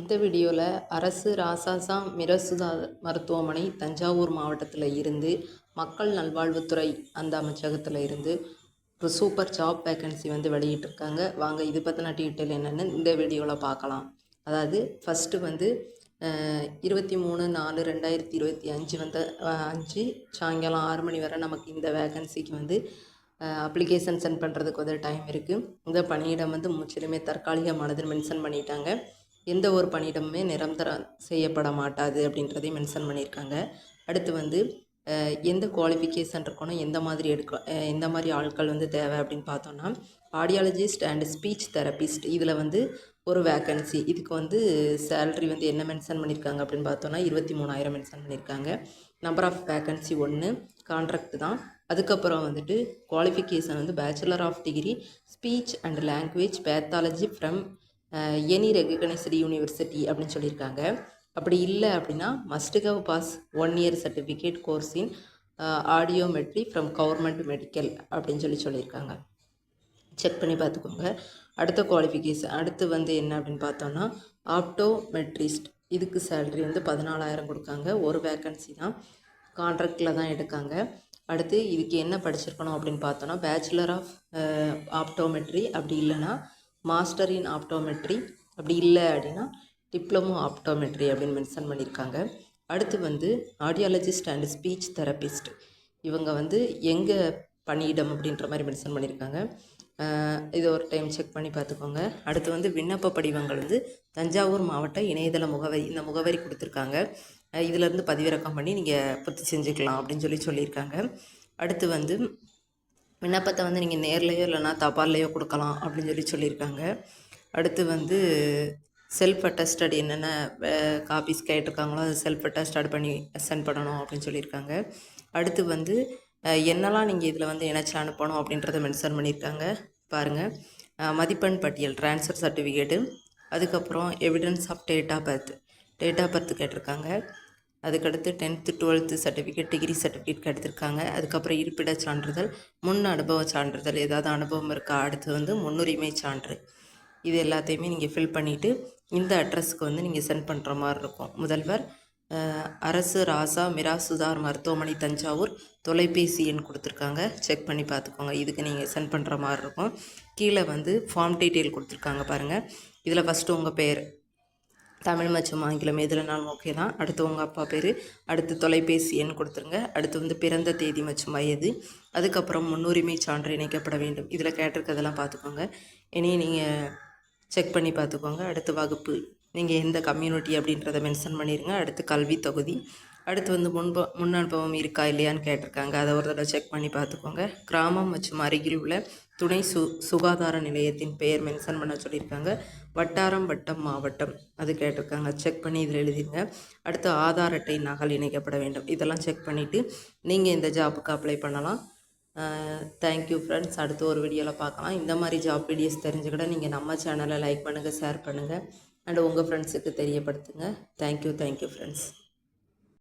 இந்த வீடியோவில் அரசு ராசாசா மிரசுதா மருத்துவமனை தஞ்சாவூர் மாவட்டத்தில் இருந்து மக்கள் நல்வாழ்வுத்துறை அந்த அமைச்சகத்தில் இருந்து ஒரு சூப்பர் ஜாப் வேக்கன்சி வந்து வெளியிட்டிருக்காங்க. வாங்க இது பற்றின டீட்டெயில் என்னென்னு இந்த வீடியோவில் பார்க்கலாம் அதாவது ஃபஸ்ட்டு வந்து இருபத்தி மூணு நாலு ரெண்டாயிரத்தி இருபத்தி அஞ்சு வந்த அஞ்சு சாயங்காலம் ஆறு மணி வரை நமக்கு இந்த வேகன்சிக்கு வந்து அப்ளிகேஷன் சென்ட் பண்ணுறதுக்கு வந்து டைம் இருக்குது இந்த பணியிடம் வந்து முற்றிலுமே தற்காலிகமானதுன்னு மென்ஷன் பண்ணிட்டாங்க. எந்த ஒரு பணியிடமுமே நிரந்தரம் செய்யப்பட மாட்டாது அப்படின்றதையும் மென்ஷன் பண்ணியிருக்காங்க. அடுத்து வந்து எந்த குவாலிஃபிகேஷன் இருக்கணும் எந்த மாதிரி எடுக்க எந்த மாதிரி ஆட்கள் வந்து தேவை அப்படின்னு பார்த்தோன்னா ஆடியாலஜிஸ்ட் அண்ட் ஸ்பீச் தெரபிஸ்ட் இதில் வந்து ஒரு வேக்கன்சி இதுக்கு வந்து சேலரி வந்து என்ன மென்ஷன் பண்ணியிருக்காங்க அப்படின்னு பார்த்தோன்னா இருபத்தி மூணாயிரம் மென்ஷன் பண்ணியிருக்காங்க. நம்பர் ஆஃப் வேக்கன்சி ஒன்று கான்ட்ராக்ட் தான். அதுக்கப்புறம் வந்துட்டு குவாலிஃபிகேஷன் வந்து bachelor of degree speech and language pathology from any recognised university அப்படின்னு சொல்லியிருக்காங்க. அப்படி இல்லை அப்படின்னா must have pass one year certificate course in audiometry from government medical அப்படின்னு சொல்லி சொல்லியிருக்காங்க. செக் பண்ணி பார்த்துக்கோங்க. அடுத்த குவாலிஃபிகேஷன் அடுத்து வந்து என்ன அப்படின்னு பார்த்தோன்னா ஆப்டோமெட்ரிஸ்ட் இதுக்கு சேல்ரி வந்து பதினாலாயிரம் கொடுக்காங்க. ஒரு வேக்கன்சி தான். கான்ட்ராக்டில் தான் எடுக்காங்க. அடுத்து இதுக்கு என்ன படிச்சிருக்கணும் அப்படின்னு பார்த்தோன்னா பேச்சுலர் ஆஃப் ஆப்டோமெட்ரி அப்படி இல்லைன்னா மாஸ்டர் இன் ஆப்டோமெட்ரி. அப்படி இல்லை அப்படின்னா டிப்ளமோ ஆப்டோமெட்ரி அப்படின்னு மென்ஷன் பண்ணியிருக்காங்க. அடுத்து வந்து ஆடியாலஜிஸ்ட் அண்ட் ஸ்பீச் தெரபிஸ்ட் இவங்க வந்து எங்கே பணியிடம் அப்படின்ற மாதிரி மென்ஷன் பண்ணியிருக்காங்க. இதை இது ஒரு டைம் செக் பண்ணி பார்த்துக்கோங்க. அடுத்து வந்து விண்ணப்ப படிவங்கள் வந்து தஞ்சாவூர் மாவட்ட இணையதள முகவரி இந்த முகவரி கொடுத்துருக்காங்க. இதிலேருந்து பதிவிறக்கம் பண்ணி நீங்கள் பூர்த்தி செஞ்சுக்கலாம் அப்படின்னு சொல்லி சொல்லியிருக்காங்க. அடுத்து வந்து விண்ணப்பத்தை வந்து நீங்கள் நேர்லேயோ இல்லைன்னா தபால்லையோ கொடுக்கலாம் அப்படின்னு சொல்லி சொல்லியிருக்காங்க. அடுத்து வந்து செல்ஃப் அட்டஸ்டட் என்னென்ன காப்பீஸ் கேட்டிருக்காங்களோ அது செல்ஃப் அட்டஸ்டட் பண்ணி சென்ட் பண்ணணும் அப்படின்னு சொல்லியிருக்காங்க. அடுத்து வந்து என்னெல்லாம் நீங்கள் இதில் வந்து இணைச்சி அனுப்பணும் அப்படின்றத மென்ஷன் பண்ணியிருக்காங்க பாருங்கள் மதிப்பெண் பட்டியல் ட்ரான்ஸ்ஃபர் சர்டிஃபிகேட்டு அதுக்கப்புறம் evidence of date of birth date of birth கேட்டிருக்காங்க. அதுக்கடுத்து tenth twelfth certificate degree certificate எடுத்திருக்காங்க அதுக்கப்புறம் இருப்பிட சான்றிதழ் முன் அனுபவ சான்றிதழ் ஏதாவது அனுபவம் இருக்கா? அடுத்து வந்து முன்னுரிமை சான்று. இது எல்லாத்தையுமே நீங்கள் ஃபில் பண்ணிவிட்டு இந்த அட்ரஸ்க்கு வந்து நீங்கள் சென்ட் பண்ணுற மாதிரி இருக்கும். முதல்வர் அரசு ராசா மிராசுதார் மருத்துவமனை தஞ்சாவூர் தொலைபேசி எண் கொடுத்துருக்காங்க. செக் பண்ணி பார்த்துக்கோங்க. இதுக்கு நீங்கள் சென்ட் பண்ணுற மாதிரி இருக்கும். கீழே வந்து ஃபார்ம் டீட்டெயில் கொடுத்துருக்காங்க பாருங்கள் இதில் ஃபஸ்ட்டு உங்கள் பேர் தமிழ் மற்றும் ஆங்கிலம் எதுலனாலும் ஓகே தான். அடுத்து உங்கள் அப்பா பேர். அடுத்து தொலைபேசி எண் கொடுத்துருங்க. அடுத்து வந்து பிறந்த தேதி மற்றும் வயது. அதுக்கப்புறம் முன்னுரிமை சான்று இணைக்கப்பட வேண்டும். இதில் கேட்டிருக்கதெல்லாம் பார்த்துக்கோங்க. இனி நீங்கள் செக் பண்ணி பார்த்துக்கோங்க. அடுத்து வகுப்பு. நீங்கள் எந்த கம்யூனிட்டி அப்படின்றத மென்ஷன் பண்ணிடுங்க அடுத்து கல்வி தொகுதி. அடுத்து வந்து முன்ப முன் அனுபவம் இருக்கா இல்லையான்னு கேட்டிருக்காங்க. அதை ஒரு தடவை செக் பண்ணி பார்த்துக்கோங்க. கிராமம் மற்றும் அருகில் உள்ள துணை சு சுகாதார நிலையத்தின் பெயர் மென்ஷன் பண்ண சொல்லியிருக்காங்க. வட்டாரம் வட்டம் மாவட்டம் அது கேட்டிருக்காங்க. செக் பண்ணி இதில் எழுதிருங்க. அடுத்து ஆதார் அட்டை நகல் இணைக்கப்பட வேண்டும். இதெல்லாம் செக் பண்ணிவிட்டு நீங்கள் இந்த ஜாபுக்கு அப்ளை பண்ணலாம். தேங்க்யூ ஃப்ரெண்ட்ஸ் அடுத்து ஒரு வீடியோவில் பார்க்கலாம். இந்த மாதிரி ஜாப் வீடியோஸ் தெரிஞ்சுக்கிட நீங்கள் நம்ம சேனலை லைக் பண்ணுங்கள் ஷேர் பண்ணுங்கள் அண்ட் உங்கள் ஃப்ரெண்ட்ஸுக்கு தெரியப்படுத்துங்க. Thank you thank you friends